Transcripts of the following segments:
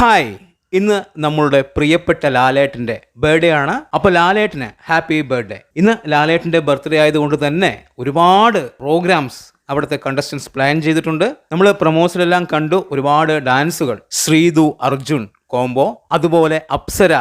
Hi. ഇന്ന് നമ്മളുടെ പ്രിയപ്പെട്ട ലാലേട്ടന്റെ ബർത്ത്ഡേ ആണ്. അപ്പോൾ ലാലേട്ടന് ഹാപ്പി ബർത്ത്ഡേ ഇന്ന് ലാലേട്ടന്റെ ബർത്ത്ഡേ ആയതുകൊണ്ട് തന്നെ ഒരുപാട് പ്രോഗ്രാംസ് അവിടുത്തെ കണ്ടസ്റ്റൻസ് പ്ലാൻ ചെയ്തിട്ടുണ്ട്. നമ്മൾ പ്രൊമോസിലെല്ലാം കണ്ടു ഒരുപാട് ഡാൻസുകൾ ശ്രീതു അർജുൻ കോംബോ അതുപോലെ അപ്സര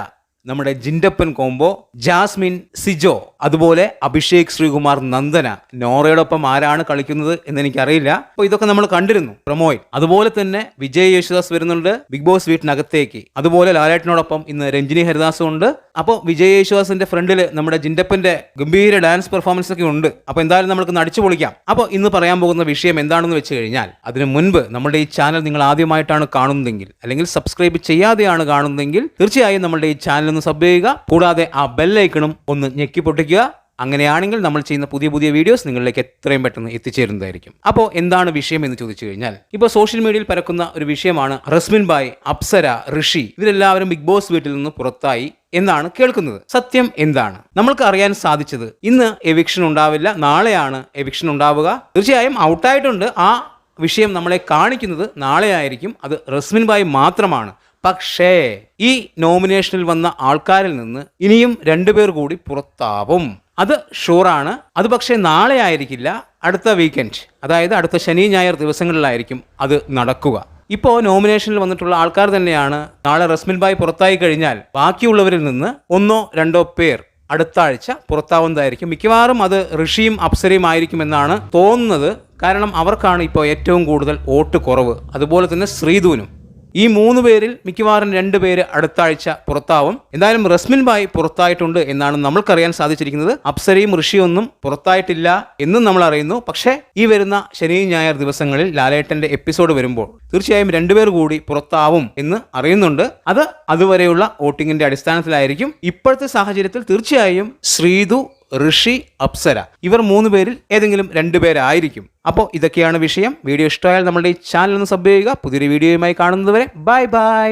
നമ്മുടെ ജിൻഡപ്പൻ കോംബോ ജാസ്മിൻ സിജോ അതുപോലെ അഭിഷേക് ശ്രീകുമാർ നന്ദന നോറയോടൊപ്പം ആരാണ് കളിക്കുന്നത് എന്ന് എനിക്കറിയില്ല അപ്പോൾ ഇതൊക്കെ നമ്മൾ കണ്ടിരുന്നു. പ്രൊമോയിൽ അതുപോലെ തന്നെ വിജയ് യേശുദാസ് വരുന്നുണ്ട്. ബിഗ് ബോസ് വീട്ടിനകത്തേക്ക്. അതുപോലെ ലാലേട്ടനോടൊപ്പം ഇന്ന് രഞ്ജിനി ഹരിദാസും ഉണ്ട്. അപ്പോൾ വിജയ് യേശുദാസിന്റെ ഫ്രണ്ടിൽ നമ്മുടെ ജിൻഡപ്പന്റെ ഗംഭീര ഡാൻസ് പെർഫോമൻസ് ഒക്കെ ഉണ്ട്. അപ്പോൾ എന്തായാലും നമുക്ക് നടിച്ചു പൊളിക്കാം. അപ്പോൾ ഇന്ന് പറയാൻ പോകുന്ന വിഷയം എന്താണെന്ന് വെച്ച് കഴിഞ്ഞാൽ അതിനു മുൻപ് നമ്മുടെ ഈ ചാനൽ നിങ്ങൾ ആദ്യമായിട്ടാണ് കാണുന്നതെങ്കിൽ അല്ലെങ്കിൽ സബ്സ്ക്രൈബ് ചെയ്യാതെയാണ് കാണുന്നതെങ്കിൽ തീർച്ചയായും നമ്മുടെ ഈ ചാനൽ ഒന്ന് സബ് ചെയ്യുക. കൂടാതെ ആ ബെല്ലൈക്കണും ഒന്ന് ഞെക്കി പൊട്ടിക്കുക. അങ്ങനെയാണെങ്കിൽ നമ്മൾ ചെയ്യുന്ന പുതിയ പുതിയ വീഡിയോസ് നിങ്ങളിലേക്ക് എത്രയും പെട്ടെന്ന് എത്തിച്ചേരുന്നതായിരിക്കും. അപ്പോൾ എന്താണ് വിഷയം എന്ന് ചോദിച്ചു കഴിഞ്ഞാൽ ഇപ്പോൾ സോഷ്യൽ മീഡിയയിൽ പരക്കുന്ന ഒരു വിഷയമാണ് റസ്മിൻ ബായ് അപ്സര ഋഷി ഇവരെല്ലാവരും ബിഗ് ബോസ് വീട്ടിൽ നിന്ന് പുറത്തായി എന്നാണ് കേൾക്കുന്നത്. സത്യം എന്താണ്? നമ്മൾക്ക് അറിയാൻ സാധിച്ചത് ഇന്ന് എവിക്ഷൻ ഉണ്ടാവില്ല. നാളെയാണ് എവിക്ഷൻ ഉണ്ടാവുക. തീർച്ചയായും ഔട്ടായിട്ടുണ്ട് ആ വിഷയം നമ്മളെ കാണിക്കുന്നത് നാളെയായിരിക്കും. അത് റസ്മിൻ ബായ് മാത്രമാണ്. പക്ഷേ ഈ നോമിനേഷനിൽ വന്ന ആൾക്കാരിൽ നിന്ന് ഇനിയും രണ്ടുപേർ കൂടി പുറത്താവും. അത് ഷുവറാണ്. അത് പക്ഷേ നാളെ ആയിരിക്കില്ല അടുത്ത വീക്കെൻഡ് അതായത് അടുത്ത ശനി ഞായർ ദിവസങ്ങളിലായിരിക്കും അത് നടക്കുക. ഇപ്പോൾ നോമിനേഷനിൽ വന്നിട്ടുള്ള ആൾക്കാർ തന്നെയാണ് നാളെ റസ്മിൻ ബായ് പുറത്തായി കഴിഞ്ഞാൽ ബാക്കിയുള്ളവരിൽ നിന്ന് ഒന്നോ രണ്ടോ പേർ അടുത്ത ആഴ്ച പുറത്താവുന്നതായിരിക്കും. മിക്കവാറും അത് ഋഷിയും അപ്സരയും ആയിരിക്കുമെന്നാണ് തോന്നുന്നത്. കാരണം അവർക്കാണ് ഇപ്പോൾ ഏറ്റവും കൂടുതൽ വോട്ട് കുറവ്. അതുപോലെ തന്നെ ശ്രീധുവിനും. ഈ മൂന്ന് പേരിൽ മിക്കവാറും രണ്ട് പേര് അടുത്ത ആഴ്ച പുറത്താവും. എന്തായാലും റസ്മിൻ ബായ് പുറത്തായിട്ടുണ്ട് എന്നാണ് നമ്മൾക്കറിയാൻ സാധിച്ചിരിക്കുന്നത്. അപ്സരയും ഋഷിയൊന്നും പുറത്തായിട്ടില്ല എന്നും നമ്മൾ അറിയുന്നു. പക്ഷേ ഈ വരുന്ന ശനി ഞായർ ദിവസങ്ങളിൽ ലാലേട്ടന്റെ എപ്പിസോഡ് വരുമ്പോൾ തീർച്ചയായും രണ്ടുപേർ കൂടി പുറത്താവും എന്ന് അറിയുന്നുണ്ട്. അത് അതുവരെയുള്ള വോട്ടിങ്ങിന്റെ അടിസ്ഥാനത്തിലായിരിക്കും. ഇപ്പോഴത്തെ സാഹചര്യത്തിൽ തീർച്ചയായും ശ്രീതു ഋഷി അപ്സര. ഇവർ മൂന്ന് പേരിൽ ഏതെങ്കിലും രണ്ടുപേരായിരിക്കും അപ്പോൾ ഇതൊക്കെയാണ് വിഷയം. വീഡിയോ ഇഷ്ടമായാൽ നമ്മുടെ ഈ ചാനൽ ഒന്ന് സബ് ചെയ്യുക. പുതിയൊരു വീഡിയോയുമായി കാണുന്നതുവരെ ബൈ ബൈ.